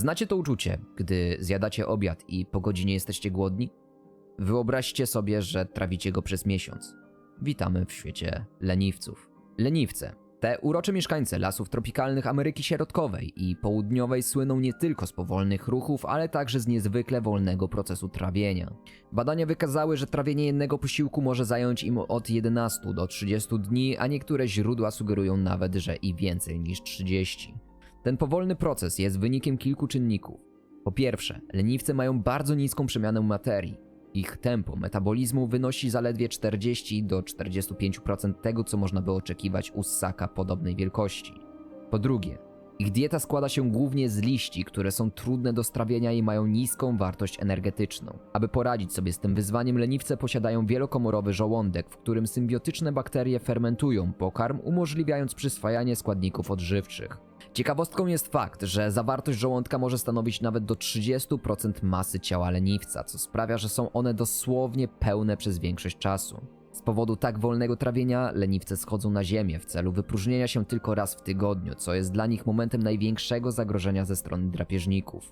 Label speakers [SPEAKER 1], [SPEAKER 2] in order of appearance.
[SPEAKER 1] Znacie to uczucie, gdy zjadacie obiad i po godzinie jesteście głodni? Wyobraźcie sobie, że trawicie go przez miesiąc. Witamy w świecie leniwców. Leniwce. Te urocze mieszkańce lasów tropikalnych Ameryki Środkowej i Południowej słyną nie tylko z powolnych ruchów, ale także z niezwykle wolnego procesu trawienia. Badania wykazały, że trawienie jednego posiłku może zająć im od 11 do 30 dni, a niektóre źródła sugerują nawet, że i więcej niż 30. Ten powolny proces jest wynikiem kilku czynników. Po pierwsze, leniwce mają bardzo niską przemianę materii. Ich tempo metabolizmu wynosi zaledwie 40 do 45% tego, co można by oczekiwać u ssaka podobnej wielkości. Po drugie, ich dieta składa się głównie z liści, które są trudne do strawienia i mają niską wartość energetyczną. Aby poradzić sobie z tym wyzwaniem, leniwce posiadają wielokomorowy żołądek, w którym symbiotyczne bakterie fermentują pokarm, umożliwiając przyswajanie składników odżywczych. Ciekawostką jest fakt, że zawartość żołądka może stanowić nawet do 30% masy ciała leniwca, co sprawia, że są one dosłownie pełne przez większość czasu. Z powodu tak wolnego trawienia leniwce schodzą na ziemię w celu wypróżnienia się tylko raz w tygodniu, co jest dla nich momentem największego zagrożenia ze strony drapieżników.